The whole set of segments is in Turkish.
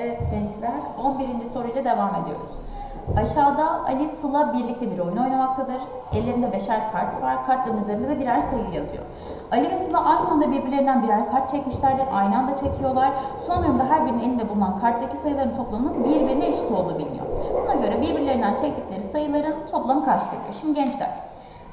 Evet gençler, 11. soruyla devam ediyoruz. Aşağıda Ali Sıla birlikte bir oyun oynamaktadır. Ellerinde beşer kart var. Kartların üzerinde de birer sayı yazıyor. Ali ve Sıla aynı anda birbirlerinden birer kart çekmişlerdir. Aynı anda çekiyorlar. Son durumda her birinin elinde bulunan karttaki sayıların toplamının birbirine eşit olduğu biliniyor. Buna göre birbirlerinden çektikleri sayıların toplamı kaçtır diyor. Şimdi gençler,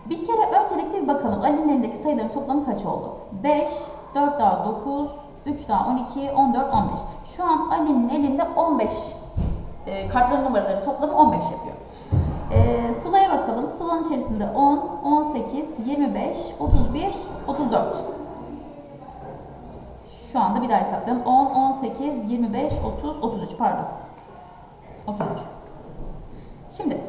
bir kere öncelikle bir bakalım Ali'nin elindeki sayıların toplamı kaç oldu? 5, 4 daha 9, 3 daha 12, 14, 15. Şu an Ali'nin elinde 15 e, kartların numaraları toplamı 15 yapıyor. E, Sıla'ya bakalım. Sıla'nın içerisinde 10, 18, 25, 31, 34. Şu anda bir daha hesaplayalım. 10, 18, 25, 30, 33 pardon. 33. Şimdi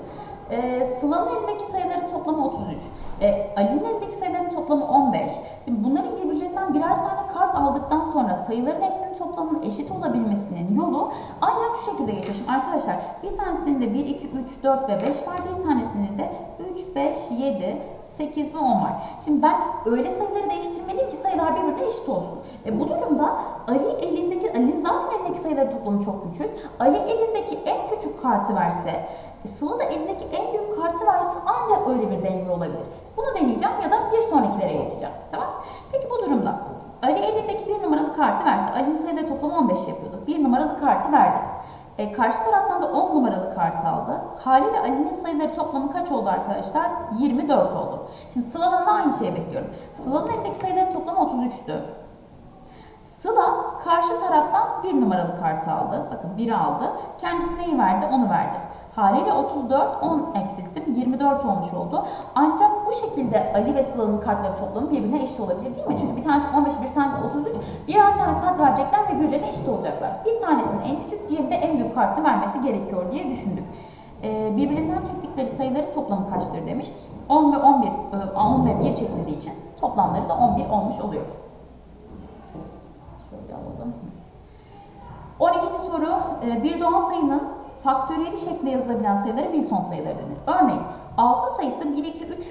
e, Sıla'nın elindeki sayıların toplamı 33. E, Ali'nin elindeki sayıların toplamı 15. Şimdi bunların birbirlerinden birer tane kart aldıktan sonra sayıların hepsinin toplamının eşit olabilmesinin yolu ancak şu şekilde geçiyor. Şimdi arkadaşlar bir tanesinin de 1, 2, 3, 4 ve 5 var. Bir tanesinin de 3, 5, 7, 8 ve 10 var. Şimdi ben öyle sayıları değiştirmeliyim ki sayılar birbirine eşit olsun. E bu durumda Ali elindeki, Ali'nin zaten elindeki sayıların toplamı çok küçük. Ali elindeki en küçük kartı verse, e, Sıla da elindeki en büyük kartı verse ancak öyle bir denge olabilir. Bunu deneyeceğim ya da bir sonrakilere geçeceğim. Tamam? Peki bu durumda Ali elindeki bir numaralı kartı verse, Ali'nin sayıları toplamı 15 yapıyordu. Bir numaralı kartı verdi. E, karşı taraftan da 10 numaralı kartı aldı. Haliyle Ali'nin sayıları toplamı kaç oldu arkadaşlar? 24 oldu. Şimdi Sıla'dan da aynı şeyi bekliyorum. Sıla'nın elindeki sayıların toplamı 33'tü. Sıla karşı taraftan bir numaralı kartı aldı. Bakın 1'i aldı. Kendisine iyi verdi, onu verdi. Haliyle 34, 10 eksilttim. 24 olmuş oldu. Ancak bu şekilde Ali ve Sıla'nın kartları toplamı birbirine eşit olabilir değil mi? Çünkü bir tanesi 15, bir tanesi 33. Birer tane kart verecekler ve birbirlerine eşit olacaklar. Bir tanesinin en küçük, diğerinin de en büyük kartını vermesi gerekiyor diye düşündük. Ee, birbirinden çektikleri sayıların toplamı kaçtır demiş. 10 ve 11, 10 ve 1 çekildiği için toplamları da 11 olmuş oluyor. Şöyle alalım. 12. soru, e, bir doğal sayının faktöriyeli şeklinde yazılabilen sayıları Wilson sayıları denir. Örneğin 6 sayısı 1, 2, 3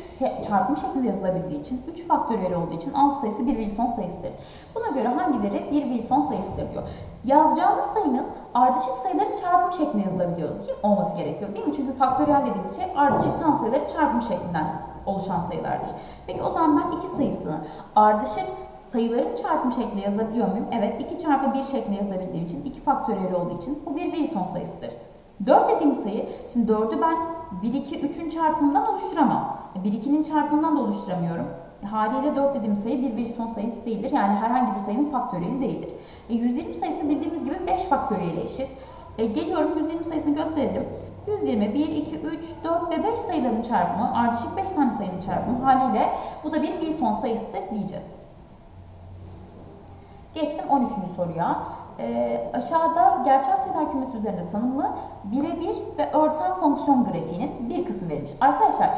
çarpım şeklinde yazılabildiği için, 3 faktöriyeli olduğu için 6 sayısı bir Wilson sayısıdır. Buna göre hangileri bir Wilson sayısıdır diyor. Yazacağımız sayının ardışık sayıların çarpım şeklinde yazılabiliyor değil? Olması gerekiyor değil mi? Çünkü faktöriyel dediğimiz şey ardışık tam sayıların çarpım şeklinden oluşan sayılardır. Peki o zaman ben iki sayısını ardışık sayıların çarpım şeklinde yazabiliyor muyum? Evet, 2 çarpı 1 şeklinde yazabildiğim için, 2 faktöriyel olduğu için bu bir Wilson sayısıdır. 4 dediğim sayı, şimdi 4'ü ben 1, 2, 3'ün çarpımından oluşturamam. 1, 2'nin çarpımından da oluşturamıyorum. E, haliyle 4 dediğim sayı bir Wilson sayısı değildir. Yani herhangi bir sayının faktöriyeli değildir. E, 120 sayısı bildiğimiz gibi 5 faktöriyeli eşit. E, geliyorum 120 sayısını gösterelim. 120, 1, 2, 3, 4 ve 5 sayıların çarpımı, ardışık 5 tane sayının çarpımı haliyle bu da bir Wilson sayısıdır diyeceğiz. Geçtim 13. soruya. E, aşağıda gerçel sayılar kümesi üzerinde tanımlı birebir ve örten fonksiyon grafiğinin bir kısmı verilmiş. Arkadaşlar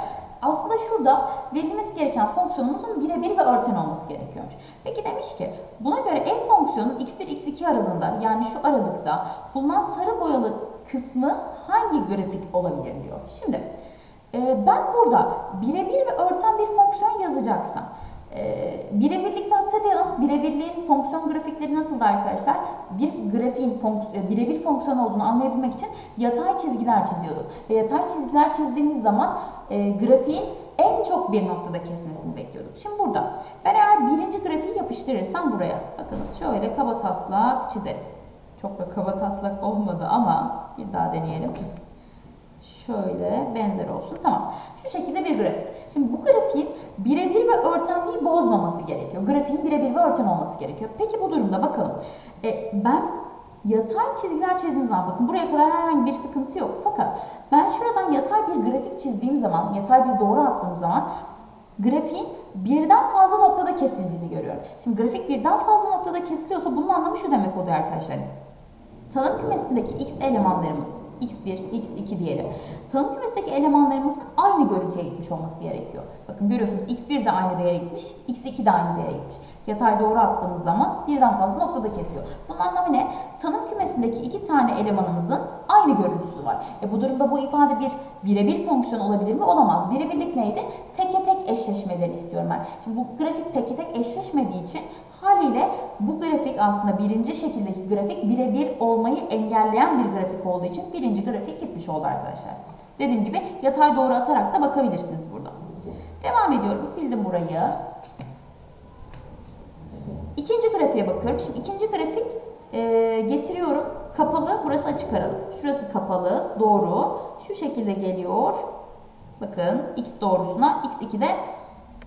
aslında şurada verilmesi gereken fonksiyonumuzun birebir ve örten olması gerekiyormuş. Peki demiş ki buna göre f fonksiyonun x1 x2 aralığında yani şu aralıkta bulunan sarı boyalı kısmı hangi grafik olabilir diyor. Şimdi e, ben burada birebir ve örten bir fonksiyon yazacaksam birebirlikte hatırlayalım. Birebirliğin fonksiyon grafikleri nasıldı arkadaşlar? Bir grafiğin fonks e, birebir fonksiyon olduğunu anlayabilmek için yatay çizgiler çiziyorduk. Ve yatay çizgiler çizdiğimiz zaman e, grafiğin en çok bir noktada kesmesini bekliyorduk. Şimdi burada ben eğer birinci grafiği yapıştırırsam buraya, bakınız şöyle kaba taslak çizelim. Çok da kaba taslak olmadı ama bir daha deneyelim. Şöyle benzer olsun. Tamam. Şu şekilde bir grafik. Şimdi bu grafiğin birebir ve örtenliği bozmaması gerekiyor. Grafiğin birebir ve örten olması gerekiyor. Peki bu durumda bakalım. E, ben yatay çizgiler çizdiğim zaman bakın buraya kadar herhangi bir sıkıntı yok. Fakat ben şuradan yatay bir grafik çizdiğim zaman, yatay bir doğru attığım zaman grafiğin birden fazla noktada kesildiğini görüyorum. Şimdi grafik birden fazla noktada kesiliyorsa bunun anlamı şu demek oluyor arkadaşlar. Tanım kümesindeki x elemanlarımız x1, x2 diyelim. Tanım kümesindeki elemanlarımızın aynı görüntüye gitmiş olması gerekiyor. Bakın görüyorsunuz x1 de aynı değere gitmiş, x2 de aynı değere gitmiş. Yatay doğru attığımız zaman birden fazla noktada kesiyor. Bunun anlamı ne? Tanım kümesindeki iki tane elemanımızın aynı görüntüsü var. E bu durumda bu ifade bir birebir fonksiyon olabilir mi? Olamaz. Birebirlik neydi? Teke tek eşleşmelerini istiyorum ben. Şimdi bu grafik tek tek eşleşmediği için haliyle bu grafik aslında birinci şekildeki grafik birebir olmayı engelleyen bir grafik olduğu için birinci grafik gitmiş oldu arkadaşlar. Dediğim gibi yatay doğru atarak da bakabilirsiniz burada. Devam ediyorum. Sildim burayı. İkinci grafiğe bakıyorum. Şimdi ikinci grafik e, getiriyorum. Kapalı, burası açık aralık. Şurası kapalı, doğru. Şu şekilde geliyor. Bakın x doğrusuna x2 de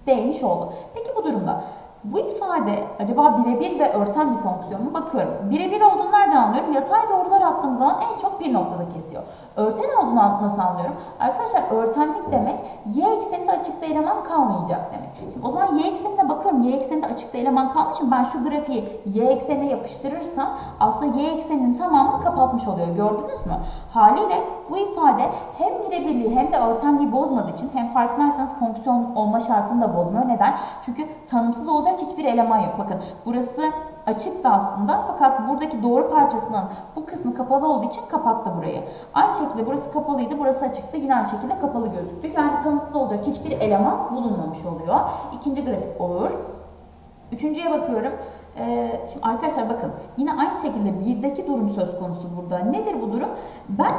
değmiş oldu. Peki bu durumda bu ifade acaba birebir ve örten bir fonksiyon mu? Bakıyorum. Birebir olduğunu nereden anlıyorum? Yatay doğrular attığım zaman en çok bir noktada kesiyor. Örten olduğunu nasıl anlıyorum? Arkadaşlar örtenlik demek y ekseninde açıkta eleman kalmayacak demek. Şimdi o zaman y eksenine bakıyorum. Y ekseninde açıkta eleman kalmış için ben şu grafiği y eksenine yapıştırırsam aslında y ekseninin tamamını kapatmış oluyor. Gördünüz mü? Haliyle bu ifade hem birebirliği hem de örtenliği bozmadığı için hem farkındaysanız fonksiyon olma şartını da bozmuyor. Neden? Çünkü tanımsız olacak hiçbir eleman yok. Bakın burası açıktı aslında fakat buradaki doğru parçasının bu kısmı kapalı olduğu için kapattı burayı. Aynı şekilde burası kapalıydı, burası açıktı. Yine aynı şekilde kapalı gözüktü. Yani tanımsız olacak hiçbir eleman bulunmamış oluyor. İkinci grafik olur. Üçüncüye bakıyorum. Ee, şimdi arkadaşlar bakın yine aynı şekilde birdeki durum söz konusu burada. Nedir bu durum? Ben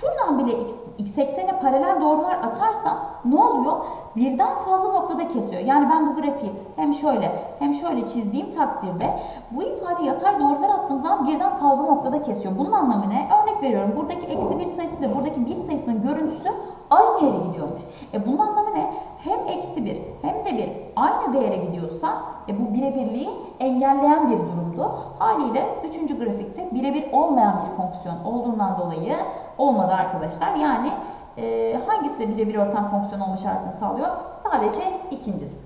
şuradan bile x, x eksene paralel doğrular atarsam ne oluyor? Birden fazla noktada kesiyor. Yani ben bu grafiği hem şöyle hem şöyle çizdiğim takdirde bu ifade yatay doğrular attığım zaman birden fazla noktada kesiyor. Bunun anlamı ne? Örnek veriyorum. Buradaki eksi bir sayısı ile buradaki bir sayısının görüntüsü aynı yere gidiyormuş. E bunun anlamı ne? Hem eksi bir hem de bir aynı değere gidiyorsa e bu birebirliği engelleyen bir durumdu. Haliyle üçüncü grafikte birebir olmayan bir fonksiyon olduğundan dolayı olmadı arkadaşlar. Yani e, hangisi birebir örten fonksiyon olma şartını sağlıyor? Sadece ikincisi.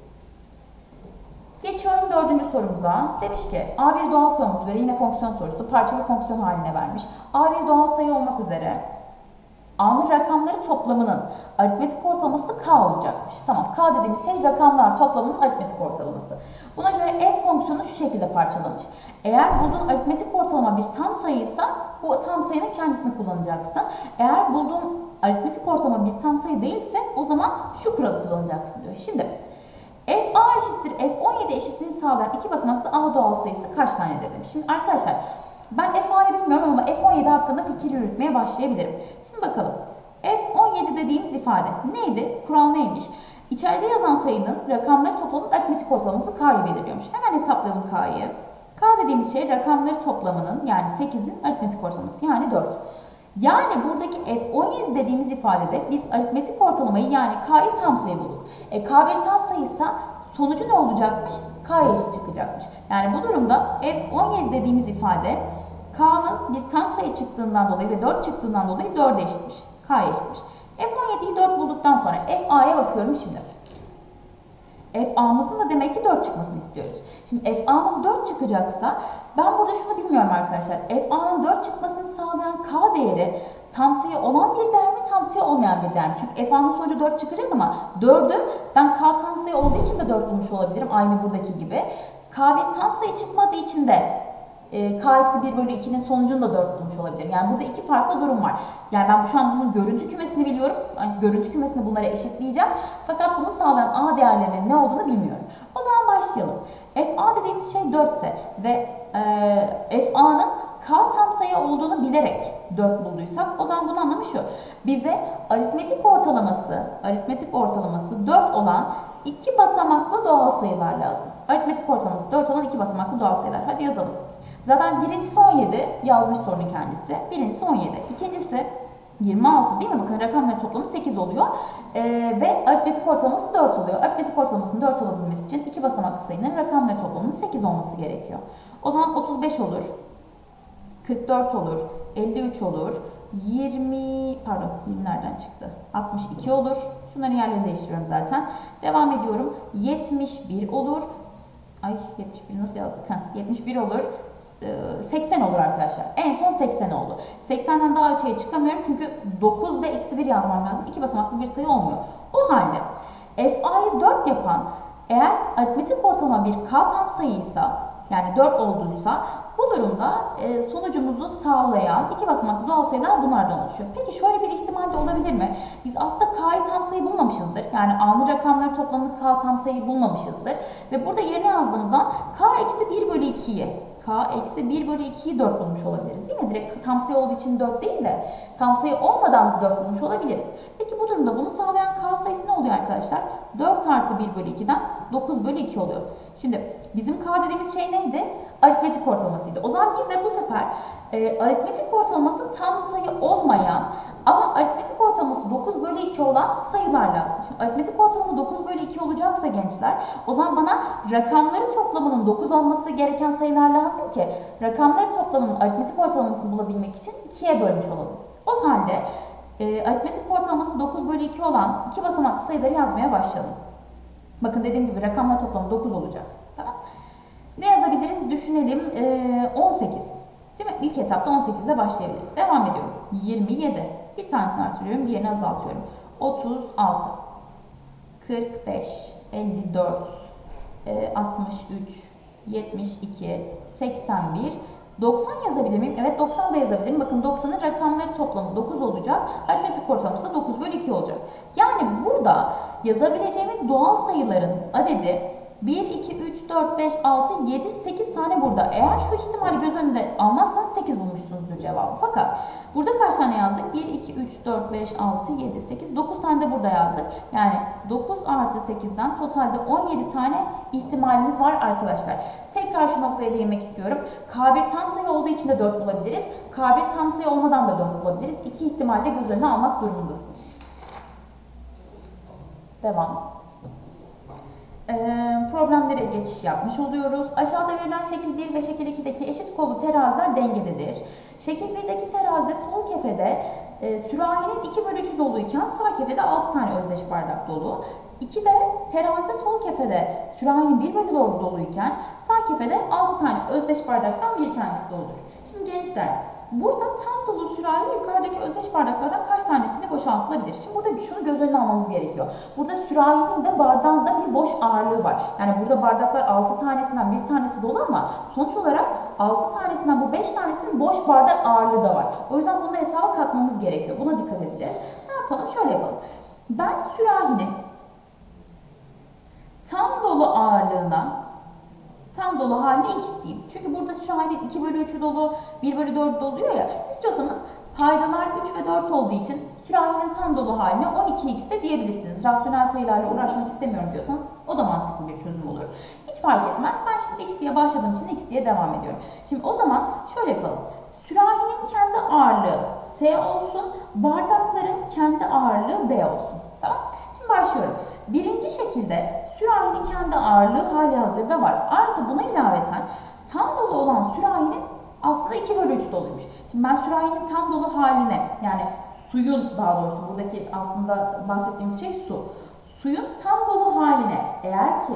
Geçiyorum dördüncü sorumuza. Demiş ki A1 doğal sayı olmak üzere yine fonksiyon sorusu parçalı fonksiyon haline vermiş. A1 doğal sayı olmak üzere A'nın rakamları toplamının aritmetik ortalaması K olacakmış. Tamam K dediğimiz şey rakamlar toplamının aritmetik ortalaması. Buna göre f fonksiyonu şu şekilde parçalamış. Eğer bulduğun aritmetik ortalama bir tam sayıysa bu tam sayının kendisini kullanacaksın. Eğer bulduğun aritmetik ortalama bir tam sayı değilse o zaman şu kuralı kullanacaksın diyor. Şimdi f a eşittir f17 eşitliğini sağlayan iki basamaklı a doğal sayısı kaç tanedir demiş. Şimdi arkadaşlar ben f a'yı bilmiyorum ama f17 hakkında fikir yürütmeye başlayabilirim. Bakalım. F17 dediğimiz ifade neydi? Kural neymiş? İçeride yazan sayının rakamları toplamının aritmetik ortalaması K'yı belirliyormuş. Hemen hesaplayalım K'yı. K dediğimiz şey rakamları toplamının yani 8'in aritmetik ortalaması yani 4. Yani buradaki F17 dediğimiz ifadede biz aritmetik ortalamayı yani K'yı tam sayı bulduk. E, K bir tam sayıysa sonucu ne olacakmış? K eşit çıkacakmış. Yani bu durumda F17 dediğimiz ifade K'mız bir tam sayı çıktığından dolayı ve 4 çıktığından dolayı 4'e eşitmiş. K eşitmiş. F17'yi 4 bulduktan sonra FA'ya bakıyorum şimdi. FA'mızın da demek ki 4 çıkmasını istiyoruz. Şimdi FA'mız 4 çıkacaksa ben burada şunu bilmiyorum arkadaşlar. FA'nın 4 çıkmasını sağlayan K değeri tam sayı olan bir değer mi tam sayı olmayan bir değer mi? Çünkü FA'nın sonucu 4 çıkacak ama 4'ü ben K tam sayı olduğu için de 4 bulmuş olabilirim. Aynı buradaki gibi. K bir tam sayı çıkmadığı için de k eksi 1 bölü 2'nin sonucunu da 4 bulmuş olabilirim. Yani burada iki farklı durum var. Yani ben şu an bunun görüntü kümesini biliyorum. Yani görüntü kümesini bunlara eşitleyeceğim. Fakat bunu sağlayan a değerlerinin ne olduğunu bilmiyorum. O zaman başlayalım. fa dediğimiz şey 4 ise ve e, fa'nın k tam sayı olduğunu bilerek 4 bulduysak o zaman bunun anlamı şu. Bize aritmetik ortalaması, aritmetik ortalaması 4 olan iki basamaklı doğal sayılar lazım. Aritmetik ortalaması 4 olan iki basamaklı doğal sayılar. Hadi yazalım. Zaten birincisi 17 yazmış sorunun kendisi. Birincisi 17. İkincisi 26 değil mi? Bakın rakamların toplamı 8 oluyor. Ee, ve aritmetik ortalaması 4 oluyor. Aritmetik ortalamasının 4 olabilmesi için iki basamaklı sayının rakamları toplamının 8 olması gerekiyor. O zaman 35 olur. 44 olur. 53 olur. 20 pardon 20 nereden çıktı? 62 olur. Şunların yerlerini değiştiriyorum zaten. Devam ediyorum. 71 olur. Ay 71 nasıl yazdık? Heh, 71 olur. 80 olur arkadaşlar. En son 80 oldu. 80'den daha öteye çıkamıyorum çünkü 9 ve eksi 1 yazmam lazım. İki basamaklı bir sayı olmuyor. O halde FA'yı 4 yapan eğer aritmetik ortalama bir K tam sayıysa yani 4 olduysa bu durumda e, sonucumuzu sağlayan iki basamaklı doğal sayılar bunlardan oluşuyor. Peki şöyle bir ihtimal de olabilir mi? Biz aslında K'yı tam sayı bulmamışızdır. Yani A'nın rakamları toplamını K tam sayı bulmamışızdır. Ve burada yerine yazdığımız zaman K eksi 1 bölü 2'yi K eksi 1 bölü 2'yi 4 bulmuş olabiliriz değil mi? Direkt tam sayı olduğu için 4 değil de tam sayı olmadan da 4 bulmuş olabiliriz. Peki bu durumda bunu sağlayan K sayısı ne oluyor arkadaşlar? 4 artı 1 bölü 2'den 9 bölü 2 oluyor. Şimdi bizim K dediğimiz şey neydi? Aritmetik ortalamasıydı. O zaman bize bu sefer e, aritmetik ortalaması tam sayı olmayan ama aritmetik ortalaması 9 bölü 2 olan sayılar lazım. Şimdi aritmetik ortalama 9 bölü 2 olacaksa gençler o zaman bana rakamları toplamının 9 olması gereken sayılar lazım ki rakamları toplamının aritmetik ortalamasını bulabilmek için 2'ye bölmüş olalım. O halde e, aritmetik ortalaması 9 bölü 2 olan iki basamaklı sayıları yazmaya başlayalım. Bakın dediğim gibi rakamlar toplamı 9 olacak. Tamam. Ne yazabiliriz? Düşünelim. Ee, 18. Değil mi? İlk etapta 18 ile başlayabiliriz. Devam ediyorum. 27. Bir tanesini artırıyorum, diğerini azaltıyorum. 36. 45. 54. e, 63. 72. 81. 90 yazabilir miyim? Evet 90 da yazabilirim. Bakın 90'ın rakamları toplamı 9 olacak. Aritmetik ortalaması da 9 bölü 2 olacak. Yani burada yazabileceğimiz doğal sayıların adedi 1, 2, 3, 4, 5, 6, 7, 8 tane burada. Eğer şu ihtimali göz önünde almazsanız 8 bulmuşsunuzdur cevabı. Fakat burada kaç tane yazdık? 1, 2, 3, 4, 5, 6, 7, 8, 9 tane de burada yazdık. Yani 9 artı 8'den totalde 17 tane ihtimalimiz var arkadaşlar. Tekrar şu noktaya değinmek istiyorum. K1 tam sayı olduğu için de 4 bulabiliriz. K1 tam sayı olmadan da 4 bulabiliriz. İki ihtimalle göz önüne almak durumundasınız. Devam. Ee, problemlere geçiş yapmış oluyoruz. Aşağıda verilen şekil 1 ve şekil 2'deki eşit kollu teraziler dengededir. Şekil 1'deki terazide sol kefede e, sürahinin 2 bölü 3'ü doluyken sağ kefede 6 tane özdeş bardak dolu. 2'de terazide sol kefede sürahinin 1 bölü 4 doluyken sağ kefede 6 tane özdeş bardaktan bir tanesi doludur. Şimdi gençler Burada tam dolu sürahi yukarıdaki özdeş bardaklardan kaç tanesini boşaltılabilir? Şimdi burada şunu göz önüne almamız gerekiyor. Burada sürahinin de bardağın da bir boş ağırlığı var. Yani burada bardaklar 6 tanesinden bir tanesi dolu ama sonuç olarak 6 tanesinden bu 5 tanesinin boş bardak ağırlığı da var. O yüzden bunu hesaba katmamız gerekiyor. Buna dikkat edeceğiz. Ne yapalım? Şöyle yapalım. Ben sürahinin tam dolu ağırlığına tam dolu haline x diyeyim. Çünkü burada halde 2 bölü 3'ü dolu, 1 bölü 4 doluyor ya. İstiyorsanız paydalar 3 ve 4 olduğu için sürahinin tam dolu haline 12x de diyebilirsiniz. Rasyonel sayılarla uğraşmak istemiyorum diyorsanız o da mantıklı bir çözüm olur. Hiç fark etmez. Ben şimdi x diye başladığım için x diye devam ediyorum. Şimdi o zaman şöyle yapalım. Sürahinin kendi ağırlığı S olsun, bardakların kendi ağırlığı B olsun. Tamam? Şimdi başlıyorum. Birinci şekilde sürahinin kendi ağırlığı hali hazırda var. Artı buna ilaveten tam dolu olan sürahinin aslında 2 bölü 3 doluymuş. Şimdi ben sürahinin tam dolu haline yani suyun daha doğrusu buradaki aslında bahsettiğimiz şey su. Suyun tam dolu haline eğer ki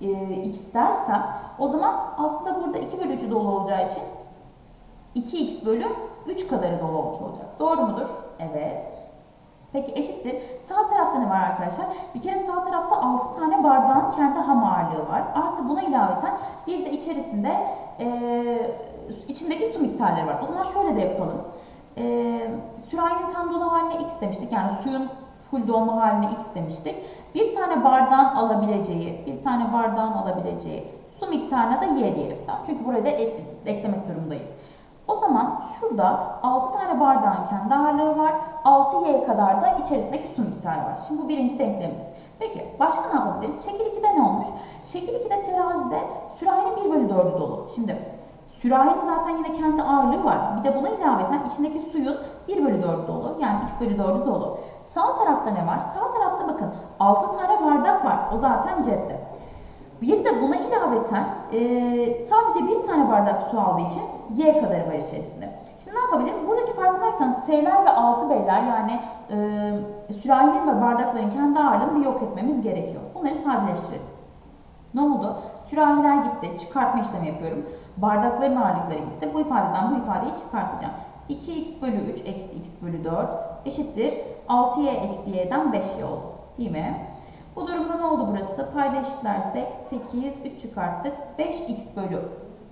e, x dersem o zaman aslında burada 2 bölü 3'ü dolu olacağı için 2x bölü 3 kadarı dolu olmuş olacak. Doğru mudur? Evet. Peki eşittir. Sağ tarafta ne var arkadaşlar? Bir kere sağ tarafta 6 tane bardağın kendi ham ağırlığı var. Artı buna ilaveten bir de içerisinde e, içindeki su miktarları var. O zaman şöyle de yapalım. E, sürahinin tam dolu haline x demiştik. Yani suyun full dolma haline x demiştik. Bir tane bardağın alabileceği, bir tane bardağın alabileceği su miktarına da y diyelim. Çünkü buraya da eklemek durumundayız. O zaman şurada 6 tane bardağın kendi ağırlığı var. 6y kadar da içerisindeki su miktarı var. Şimdi bu birinci denklemimiz. Peki başka ne yapabiliriz? Şekil 2'de ne olmuş? Şekil 2'de terazide sürahinin 1 bölü 4'ü dolu. Şimdi sürahinin zaten yine kendi ağırlığı var. Bir de buna ilaveten içindeki suyun 1 bölü 4'ü dolu. Yani x bölü 4'ü dolu. Sağ tarafta ne var? Sağ tarafta bakın 6 tane bardak var. O zaten cepte. Bir de buna ilaveten e, sadece bir tane bardak su aldığı için y kadarı var içerisinde. Şimdi ne yapabilirim? Buradaki farkındaysanız S'ler ve 6 B'ler yani e, sürahinin ve bardakların kendi ağırlığını bir yok etmemiz gerekiyor. Bunları sadeleştirelim. Ne oldu? Sürahiler gitti. Çıkartma işlemi yapıyorum. Bardakların ağırlıkları gitti. Bu ifadeden bu ifadeyi çıkartacağım. 2x bölü 3 eksi x bölü 4 eşittir 6y eksi y'den 5y oldu. Değil mi? Bu durumda ne oldu burası? Payda eşitlersek 8, 3 çıkarttık. 5x bölü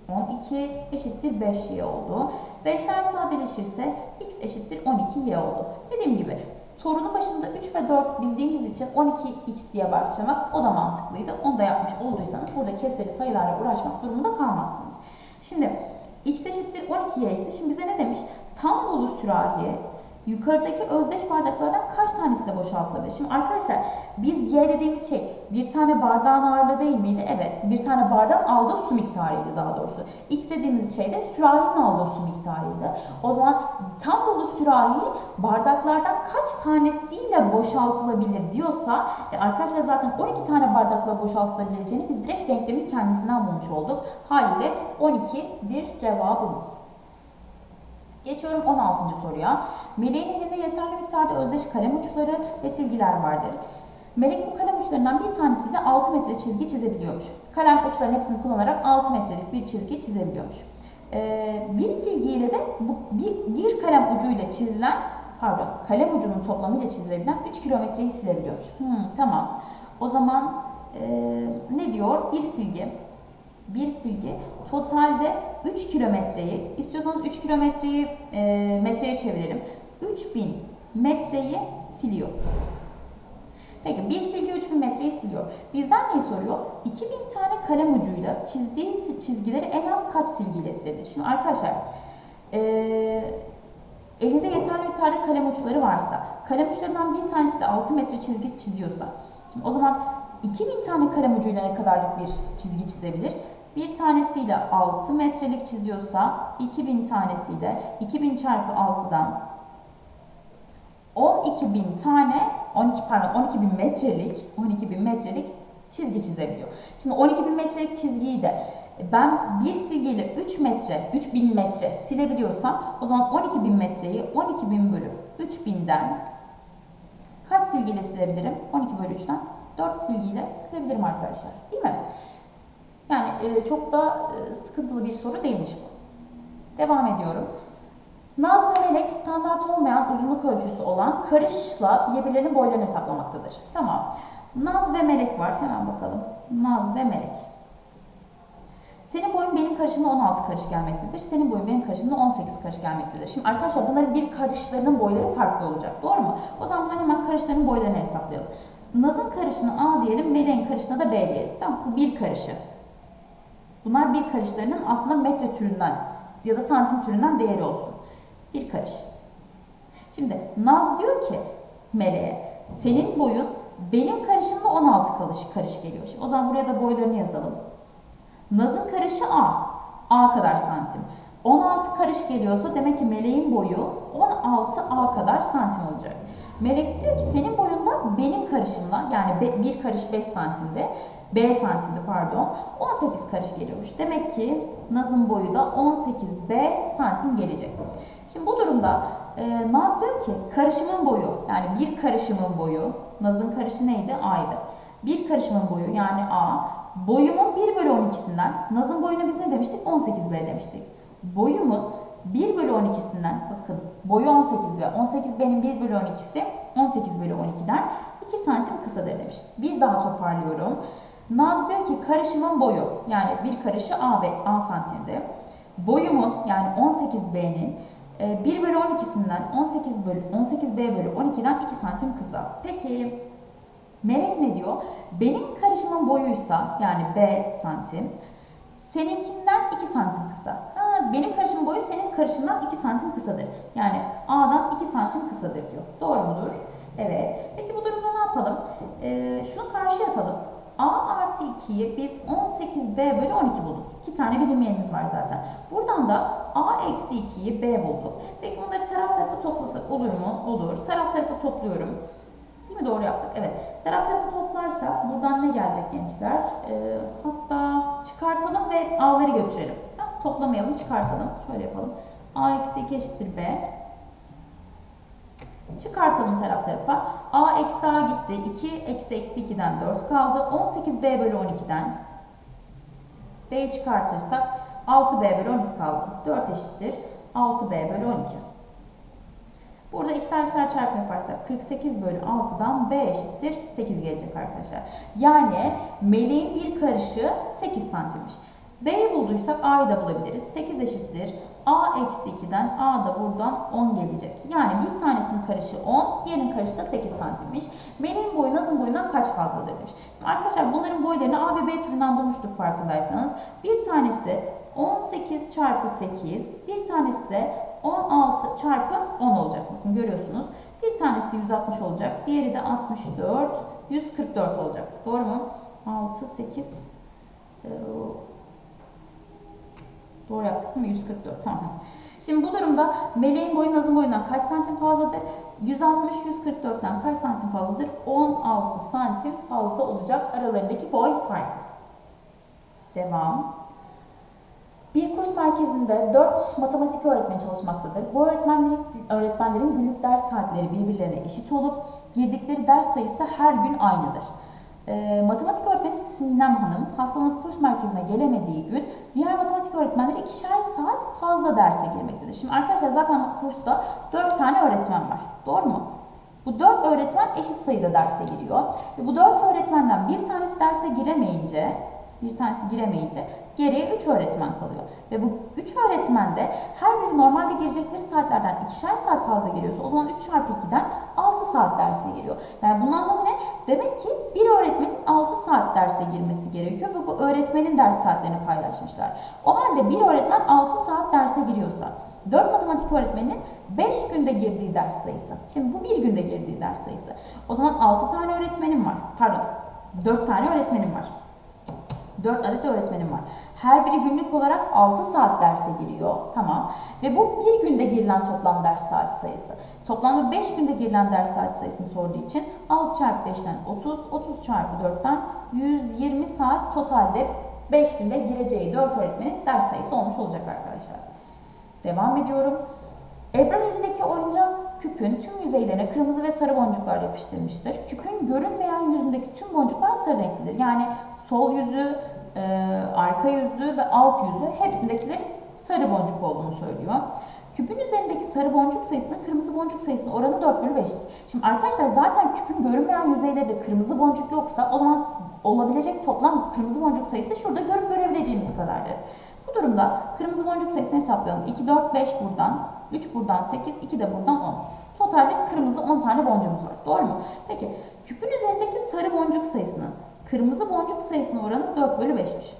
12 eşittir 5y oldu. 5'ler sadeleşirse x eşittir 12y oldu. Dediğim gibi sorunun başında 3 ve 4 bildiğimiz için 12x diye başlamak o da mantıklıydı. Onu da yapmış olduysanız burada keseri sayılarla uğraşmak durumunda kalmazsınız. Şimdi x eşittir 12y ise şimdi bize ne demiş? Tam dolu sürahi yukarıdaki özdeş bardaklardan kaç tanesi de boşaltılabilir? Şimdi arkadaşlar biz y dediğimiz şey bir tane bardağın ağırlığı değil miydi? Evet. Bir tane bardağın aldığı su miktarıydı daha doğrusu. X dediğimiz şey de sürahinin aldığı su miktarıydı. O zaman tam dolu sürahi bardaklardan kaç tanesiyle boşaltılabilir diyorsa e arkadaşlar zaten 12 tane bardakla boşaltılabileceğini biz direkt denklemin kendisinden bulmuş olduk. Haliyle 12 bir cevabımız. Geçiyorum 16. soruya. Meleğin elinde yeterli miktarda özdeş kalem uçları ve silgiler vardır. Melek bu kalem uçlarından bir tanesiyle 6 metre çizgi çizebiliyormuş. Kalem uçlarının hepsini kullanarak 6 metrelik bir çizgi çizebiliyormuş. Ee, bir silgiyle de bu, bir, bir kalem ucuyla çizilen, pardon kalem ucunun toplamıyla çizilebilen 3 kilometreyi silebiliyormuş. Hmm, tamam. O zaman e, ne diyor? Bir silgi bir silgi totalde 3 kilometreyi, istiyorsanız 3 kilometreyi e, metreye çevirelim. 3000 metreyi siliyor. Peki bir silgi 3000 metreyi siliyor. Bizden neyi soruyor? 2000 tane kalem ucuyla çizdiği çizgileri en az kaç silgiyle silebilir? Şimdi arkadaşlar e, elinde yeterli miktarda kalem uçları varsa, kalem uçlarından bir tanesi de 6 metre çizgi çiziyorsa, şimdi o zaman 2000 tane kalem ucuyla ne kadarlık bir çizgi çizebilir? Bir tanesiyle 6 metrelik çiziyorsa 2000 tanesiyle 2000 çarpı 6'dan 12.000 tane 12 pardon 12.000 metrelik 12.000 metrelik çizgi çizebiliyor. Şimdi 12.000 metrelik çizgiyi de ben bir silgiyle 3 metre, 3000 metre silebiliyorsam o zaman 12.000 metreyi 12.000 bölü 3000'den kaç silgiyle silebilirim? 12 bölü 3'ten 4 silgiyle silebilirim arkadaşlar. Değil mi? Yani e, çok da e, sıkıntılı bir soru değilmiş bu. Devam ediyorum. Naz ve Melek standart olmayan uzunluk ölçüsü olan karışla birbirlerinin boylarını hesaplamaktadır. Tamam. Naz ve Melek var. Hemen bakalım. Naz ve Melek. Senin boyun benim karışımda 16 karış gelmektedir. Senin boyun benim karışımda 18 karış gelmektedir. Şimdi arkadaşlar bunların bir karışlarının boyları farklı olacak. Doğru mu? O zaman bunların hemen karışlarının boylarını hesaplayalım. Naz'ın karışını A diyelim, Melek'in karışına da B diyelim. Tamam Bu bir karışı. Bunlar bir karışlarının aslında metre türünden ya da santim türünden değeri olsun. Bir karış. Şimdi Naz diyor ki Meleğe senin boyun benim karışımda 16 karış, karış geliyor. Şimdi o zaman buraya da boylarını yazalım. Naz'ın karışı A. A kadar santim. 16 karış geliyorsa demek ki meleğin boyu 16 A kadar santim olacak. Melek diyor ki senin boyunda benim karışımla yani bir karış 5 santimde B santimde pardon 18 karış geliyormuş. Demek ki Naz'ın boyu da 18B santim gelecek. Şimdi bu durumda e, Naz diyor ki karışımın boyu yani bir karışımın boyu Naz'ın karışı neydi? A'ydı. Bir karışımın boyu yani A boyumun 1 bölü 12'sinden Naz'ın boyunu biz ne demiştik? 18B demiştik. Boyumun 1 bölü 12'sinden bakın boyu 18B. 18B'nin 1 bölü 12'si 18 bölü 12'den 2 santim kısadır demiş. Bir daha toparlıyorum. Naz diyor ki karışımın boyu yani bir karışı A, ve A santimde. Boyumun yani 18B'nin 1 e, bölü 12'sinden 18 bölü 18B bölü 12'den 2 santim kısa. Peki Melek ne diyor? Benim karışımın boyuysa yani B santim. Seninkinden 2 santim kısa. Ha, benim karışımın boyu senin karışımdan 2 santim kısadır. Yani A'dan 2 santim kısadır diyor. Doğru mudur? Evet. Peki bu durumda ne yapalım? Ee, şunu karşıya atalım. A artı 2'yi biz 18B bölü 12 bulduk. İki tane bilinmeyenimiz var zaten. Buradan da A eksi 2'yi B bulduk. Peki bunları taraf tarafa toplasak olur mu? Olur. Taraf tarafa topluyorum. Değil mi? Doğru yaptık. Evet. Taraf tarafa toplarsak buradan ne gelecek gençler? Ee, hatta çıkartalım ve A'ları götürelim. Toplamayalım, çıkartalım. Şöyle yapalım. A eksi 2 eşittir B. Çıkartalım taraf tarafa. A eksi A gitti. 2 eksi eksi 2'den 4 kaldı. 18B bölü 12'den B'yi çıkartırsak 6B bölü 12 kaldı. 4 eşittir. 6B bölü 12. Burada içler dışlar çarpma yaparsak 48 bölü 6'dan B eşittir 8 gelecek arkadaşlar. Yani meleğin bir karışı 8 santimmiş. B'yi bulduysak A'yı da bulabiliriz. 8 eşittir. A eksi 2'den A da buradan 10 gelecek. Yani bir tanesinin karışı 10, diğerinin karışı da 8 santimmiş. Meleğin boyu Naz'ın boyundan kaç fazladır demiş. Şimdi arkadaşlar bunların boylarını A ve B türünden bulmuştuk farkındaysanız. Bir tanesi 18 çarpı 8, bir tanesi de 16 çarpı 10 olacak. Bakın görüyorsunuz. Bir tanesi 160 olacak, diğeri de 64, 144 olacak. Doğru mu? 6, 8, e, Doğru yaptık mi? 144. Tamam. Şimdi bu durumda meleğin boyu Naz'ın boyundan kaç santim fazladır? 160 144'ten kaç santim fazladır? 16 santim fazla olacak aralarındaki boy farkı. Devam. Bir kurs merkezinde 4 matematik öğretmeni çalışmaktadır. Bu öğretmenlerin, öğretmenlerin günlük ders saatleri birbirlerine eşit olup girdikleri ders sayısı her gün aynıdır. E, matematik öğretmeni Sinem Hanım hastalanıp kurs merkezine gelemediği gün diğer matematik öğretmenleri ikişer saat fazla derse girmektedir. Şimdi arkadaşlar zaten kursta 4 tane öğretmen var. Doğru mu? Bu 4 öğretmen eşit sayıda derse giriyor. Ve bu 4 öğretmenden bir tanesi derse giremeyince bir tanesi giremeyince geriye 3 öğretmen kalıyor. Ve bu 3 öğretmen de her biri normalde girecekleri saatlerden ikişer saat fazla giriyorsa o zaman 3 çarpı 2'den 6 saat derse giriyor. Yani bunun anlamı ne? Demek ki bir öğretmenin 6 saat derse girmesi gerekiyor ve bu öğretmenin ders saatlerini paylaşmışlar. O halde bir öğretmen 6 saat derse giriyorsa 4 matematik öğretmeninin 5 günde girdiği ders sayısı. Şimdi bu bir günde girdiği ders sayısı. O zaman 6 tane öğretmenim var. Pardon 4 tane öğretmenim var. 4 adet öğretmenim var. Her biri günlük olarak 6 saat derse giriyor. Tamam. Ve bu bir günde girilen toplam ders saat sayısı. Toplamda 5 günde girilen ders saat sayısını sorduğu için 6 çarpı 5'ten 30, 30 çarpı 4'ten 120 saat totalde 5 günde gireceği 4 öğretmenin ders sayısı olmuş olacak arkadaşlar. Devam ediyorum. Ebrar elindeki oyuncak küpün tüm yüzeylerine kırmızı ve sarı boncuklar yapıştırmıştır. Küpün görünmeyen yüzündeki tüm boncuklar sarı renklidir. Yani sol yüzü, e, arka yüzü ve alt yüzü hepsindekilerin sarı boncuk olduğunu söylüyor. Küpün üzerindeki sarı boncuk sayısına kırmızı boncuk sayısının oranı 4 bölü 5. Şimdi arkadaşlar zaten küpün görünmeyen yüzeylerinde kırmızı boncuk yoksa o zaman olabilecek toplam kırmızı boncuk sayısı şurada görüp görebileceğimiz kadardır. Bu durumda kırmızı boncuk sayısını hesaplayalım. 2, 4, 5 buradan, 3 buradan 8, 2 de buradan 10. Totalde kırmızı 10 tane boncuğumuz var. Doğru mu? Peki küpün üzerindeki sarı boncuk sayısının kırmızı boncuk sayısının oranı 4 bölü 5'miş.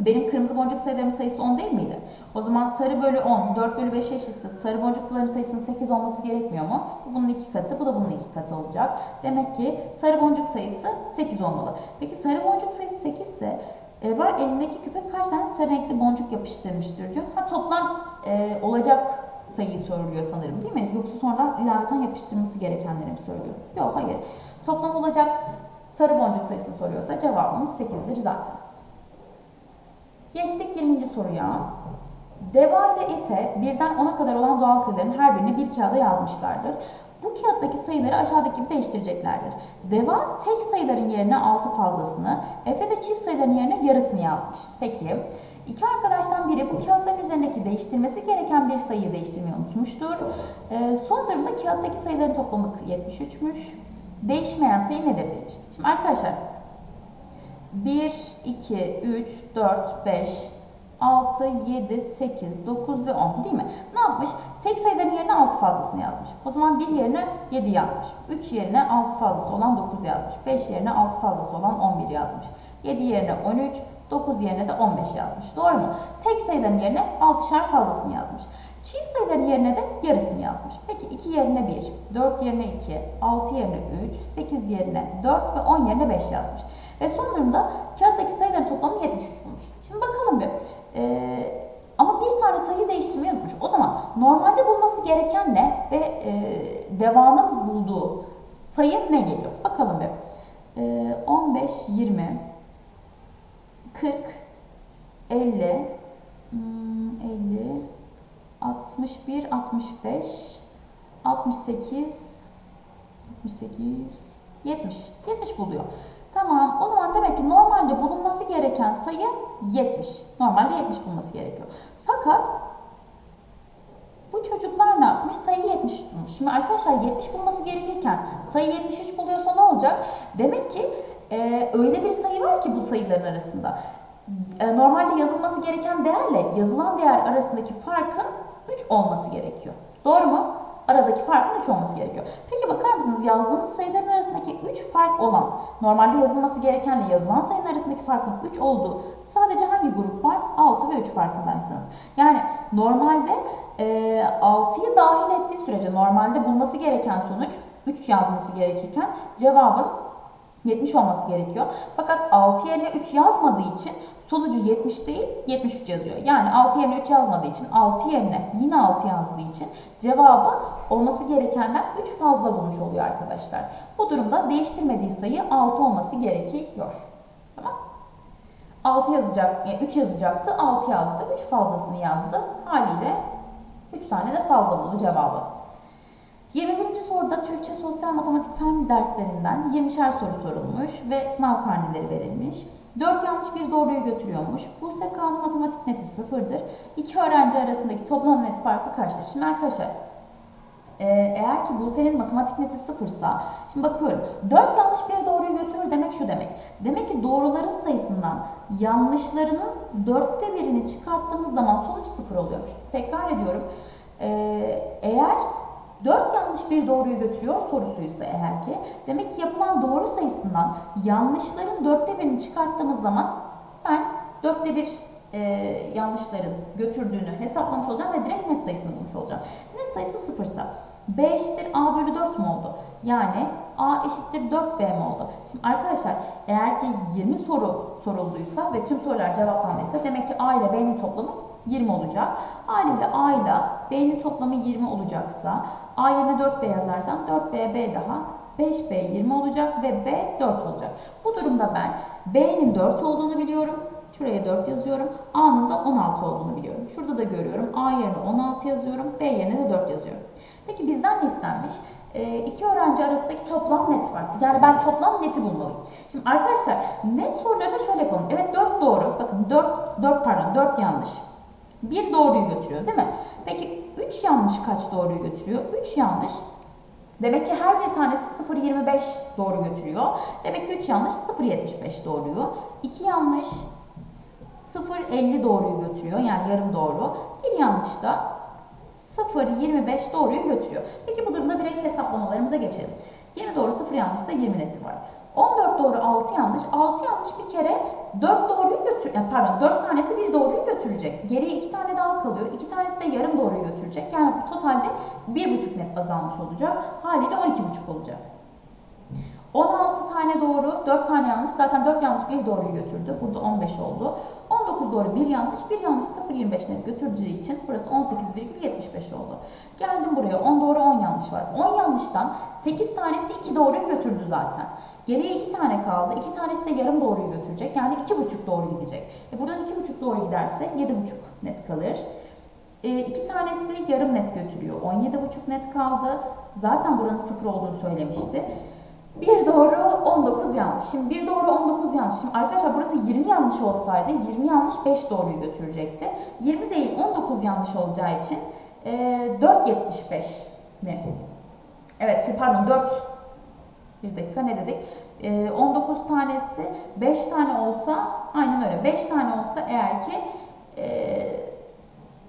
Benim kırmızı boncuk sayılarımın sayısı 10 değil miydi? O zaman sarı bölü 10, 4 bölü 5 eşitse sarı boncukların sayısının 8 olması gerekmiyor mu? Bu bunun iki katı, bu da bunun iki katı olacak. Demek ki sarı boncuk sayısı 8 olmalı. Peki sarı boncuk sayısı 8 ise Ebrar elindeki küpe kaç tane sarı renkli boncuk yapıştırmıştır diyor. Ha toplam e, olacak sayıyı soruluyor sanırım değil mi? Yoksa sonradan ilaveten yapıştırması gerekenleri mi söylüyor? Yok hayır. Toplam olacak sarı boncuk sayısını soruyorsa cevabımız 8'dir zaten. Geçtik 20. soruya. Deva ile Efe birden 10'a kadar olan doğal sayıların her birini bir kağıda yazmışlardır. Bu kağıttaki sayıları aşağıdaki gibi değiştireceklerdir. Deva tek sayıların yerine 6 fazlasını, Efe de çift sayıların yerine yarısını yazmış. Peki, iki arkadaştan biri bu kağıtların üzerindeki değiştirmesi gereken bir sayıyı değiştirmeyi unutmuştur. Ee, son durumda kağıttaki sayıların toplamı 73'müş. Değişmeyen sayı nedir demiş. Şimdi arkadaşlar 1, 2, 3, 4, 5, 6, 7, 8, 9 ve 10 değil mi? Ne yapmış? Tek sayıların yerine 6 fazlasını yazmış. O zaman 1 yerine 7 yazmış. 3 yerine 6 fazlası olan 9 yazmış. 5 yerine 6 fazlası olan 11 yazmış. 7 yerine 13, 9 yerine de 15 yazmış. Doğru mu? Tek sayıların yerine 6'şar fazlasını yazmış. Çift sayıların yerine de yarısını yazmış. Peki 2 yerine 1, 4 yerine 2, 6 yerine 3, 8 yerine 4 ve 10 yerine 5 yazmış. Ve son durumda kağıttaki sayıların toplamı 73 bulmuş. Şimdi bakalım bir. Ee, ama bir tane sayı değiştirmeyi unutmuş. O zaman normalde bulması gereken ne ve e, devamın bulduğu sayı ne geliyor? Bakalım bir. E, 15, 20, 40, 50, 50, 61, 65, 68, 68, 70. 70 buluyor. Tamam o zaman demek ki normalde bulunması gereken sayı 70. Normalde 70 bulması gerekiyor. Fakat bu çocuklar ne yapmış? Sayı 70 bulmuş. Şimdi arkadaşlar 70 bulması gerekirken sayı 73 buluyorsa ne olacak? Demek ki e, öyle bir sayı var ki bu sayıların arasında. e, normalde yazılması gereken değerle yazılan değer arasındaki farkın 3 olması gerekiyor. Doğru mu? Aradaki farkın 3 olması gerekiyor. Peki bakar mısınız yazdığımız sayıların arasındaki 3 fark olan, normalde yazılması gerekenle yazılan sayının arasındaki farkın 3 olduğu sadece hangi grup var? 6 ve 3 farkındaysanız. Yani normalde e, 6'yı dahil ettiği sürece normalde bulması gereken sonuç 3 yazması gerekirken cevabın 70 olması gerekiyor. Fakat 6 yerine 3 yazmadığı için sonucu 70 değil 73 yazıyor. Yani 6 yerine 3 yazmadığı için 6 yerine yine 6 yazdığı için cevabı olması gerekenden 3 fazla bulmuş oluyor arkadaşlar. Bu durumda değiştirmediği sayı 6 olması gerekiyor. Tamam 6 yazacak, yani 3 yazacaktı, 6 yazdı, 3 fazlasını yazdı. Haliyle 3 tane de fazla buldu cevabı. 21. soruda Türkçe, Sosyal Matematik Fen derslerinden 20'şer soru sorulmuş ve sınav karneleri verilmiş. 4 yanlış bir doğruyu götürüyormuş. Buse K'nın matematik neti sıfırdır. İki öğrenci arasındaki toplam net farkı kaçtır? Şimdi arkadaşlar e, eğer ki Buse'nin matematik neti sıfırsa, şimdi bakıyorum 4 yanlış bir doğruyu götürür demek şu demek. Demek ki doğruların sayısından yanlışlarının dörtte birini çıkarttığımız zaman sonuç sıfır oluyormuş. Tekrar ediyorum. E, eğer 4 yanlış bir doğruyu götürüyor sorusuysa eğer ki demek ki yapılan doğru sayısından yanlışların dörtte birini çıkarttığımız zaman ben dörtte bir e, yanlışların götürdüğünü hesaplamış olacağım ve direkt net sayısını bulmuş olacağım. Net sayısı sıfırsa B eşittir A bölü 4 mu oldu? Yani A eşittir 4B mi oldu? Şimdi arkadaşlar eğer ki 20 soru sorulduysa ve tüm sorular cevaplandıysa demek ki A ile B'nin toplamı 20 olacak. Haliyle A ile B'nin toplamı 20 olacaksa A yerine 4B yazarsam 4B, B daha 5B 20 olacak ve B 4 olacak. Bu durumda ben B'nin 4 olduğunu biliyorum. Şuraya 4 yazıyorum. A'nın da 16 olduğunu biliyorum. Şurada da görüyorum. A yerine 16 yazıyorum. B yerine de 4 yazıyorum. Peki bizden ne istenmiş? E, iki öğrenci arasındaki toplam net farkı. Yani ben toplam neti bulmalıyım. Şimdi arkadaşlar net sorularını şöyle yapalım. Evet 4 doğru. Bakın 4, 4 pardon 4 yanlış. Bir doğruyu götürüyor değil mi? Peki 3 yanlış kaç doğruyu götürüyor? 3 yanlış. Demek ki her bir tanesi 0.25 doğru götürüyor. Demek ki 3 yanlış 0.75 doğruyu. 2 yanlış 0.50 doğruyu götürüyor. Yani yarım doğru. Bir yanlış da 0.25 doğruyu götürüyor. Peki bu durumda direkt hesaplamalarımıza geçelim. 20 doğru 0 yanlışsa 20 neti var. 14 doğru 6 yanlış. 6 yanlış bir kere 4 doğruyu götür pardon 4 tanesi bir doğruyu götürecek. Geriye 2 tane daha kalıyor. 2 tanesi de yarım doğruyu götürecek. Yani totalde 1,5 net azalmış olacak. Haliyle 12,5 olacak. 16 tane doğru, 4 tane yanlış. Zaten 4 yanlış bir doğruyu götürdü. Burada 15 oldu. 19 doğru, 1 yanlış. 1 yanlış 0,25 net götürdüğü için burası 18,75 oldu. Geldim buraya 10 doğru, 10 yanlış var. 10 yanlıştan 8 tanesi 2 doğruyu götürdü zaten. Geriye 2 tane kaldı. 2 tanesi de yarım doğruyu götürecek. Yani 2,5 doğru gidecek. E buradan 2,5 doğru giderse 7,5 net kalır. E, iki tanesi yarım net götürüyor. 17,5 net kaldı. Zaten buranın 0 olduğunu söylemişti. Bir doğru 19 yanlış. Şimdi bir doğru 19 yanlış. Şimdi arkadaşlar burası 20 yanlış olsaydı 20 yanlış 5 doğruyu götürecekti. 20 değil 19 yanlış olacağı için e, 4.75 mi? Evet pardon 4 bir dakika ne dedik? E, 19 tanesi 5 tane olsa aynen öyle 5 tane olsa eğer ki e,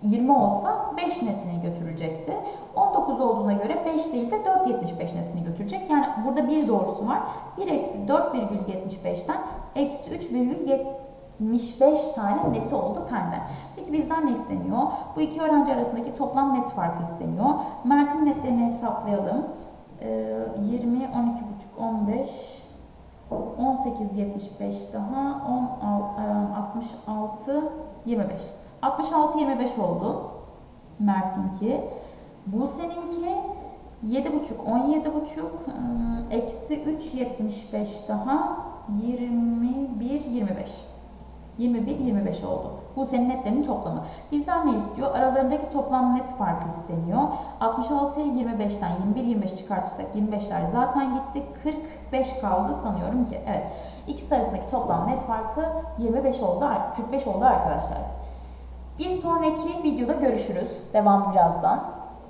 20 olsa 5 netini götürecekti. 19 olduğuna göre 5 değil de 4.75 netini götürecek. Yani burada bir doğrusu var. 1 eksi 4,75'ten eksi 3,75 tane neti oldu penden. Peki bizden ne isteniyor? Bu iki öğrenci arasındaki toplam net farkı isteniyor. Mert'in netlerini hesaplayalım. Ee, 20, 12,5, 15, 18, 75 daha 10, 66, 25. 66 25 oldu. Mert'inki. Buse'ninki 7,5 17,5 eksi 3 75 daha 21 25. 21 25 oldu. Bu senin netlerinin toplamı. Bizden ne istiyor? Aralarındaki toplam net farkı isteniyor. 66'ya 25'ten 21 25 çıkartırsak 25'ler zaten gitti. 45 kaldı sanıyorum ki. Evet. İkisi arasındaki toplam net farkı 25 oldu. 45 oldu arkadaşlar. Bir sonraki videoda görüşürüz. Devam birazdan.